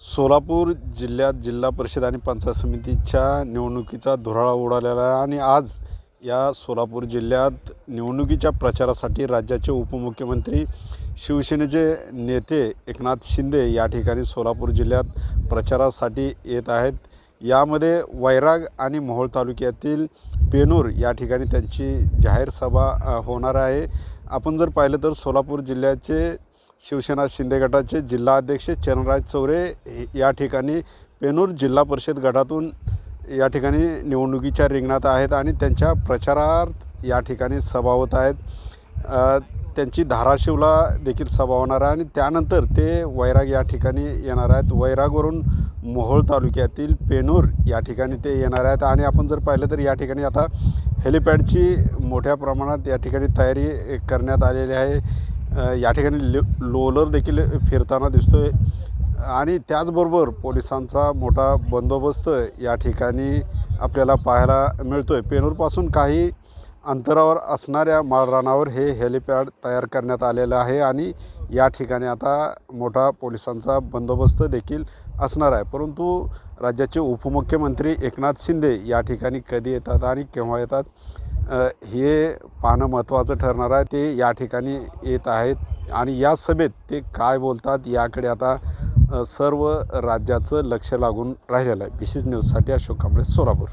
सोलापूर जिल्ह्यात जिल्हा परिषद आणि पंचायत समितीच्या निवडणुकीचा धुराळा उडालेला आहे आणि आज या सोलापूर जिल्ह्यात निवडणुकीच्या प्रचारासाठी राज्याचे उपमुख्यमंत्री शिवसेनेचे नेते एकनाथ शिंदे या ठिकाणी सोलापूर जिल्ह्यात प्रचारासाठी येत आहेत. यामध्ये वैराग आणि मोहोळ तालुक्यातील पेनूर या ठिकाणी त्यांची जाहीर सभा होणार आहे. आपण जर पाहिलं तर सोलापूर जिल्ह्याचे शिवसेना शिंदे गटाचे जिल्हाध्यक्ष चरणराज चौरे या ठिकाणी पेनूर जिल्हा परिषद गटातून या ठिकाणी निवडणुकीच्या रिंगणात आहेत आणि त्यांच्या प्रचारार्थ या ठिकाणी सभा होत आहेत. त्यांची धाराशिवला देखील सभा होणार आहे आणि त्यानंतर ते वैराग या ठिकाणी येणार आहेत. वैरागवरून मोहोळ तालुक्यातील पेनूर या ठिकाणी ते येणार आहेत आणि आपण जर पाहिलं तर या ठिकाणी आता हेलिपॅडची मोठ्या प्रमाणात या ठिकाणी तयारी करण्यात आलेली आहे. या ठिकाणी लो लोलर देखील फिरताना दिसतोय. आणि त्याचबरोबर पोलिसांचा मोठा बंदोबस्त या ठिकाणी आपल्याला पाहायला मिळतो आहे पेनूरपासून काही अंतरावर असणाऱ्या माळरानावर हे हेलिपॅड तयार करण्यात आलेलं आहे आणि या ठिकाणी आता मोठा पोलिसांचा बंदोबस्त देखील असणार आहे. परंतु राज्याचे उपमुख्यमंत्री एकनाथ शिंदे या ठिकाणी कधी येतात आणि केव्हा येतात? हे पाहणं महत्त्वाचं ठरणार आहे. ते या ठिकाणी येत आहेत. आणि या सभेत ते काय बोलतात याकडे आता सर्व राज्याचं लक्ष लागून राहिलेलं आहे. बी सी न्यूजसाठी अशोक कांबळे सोलापूर.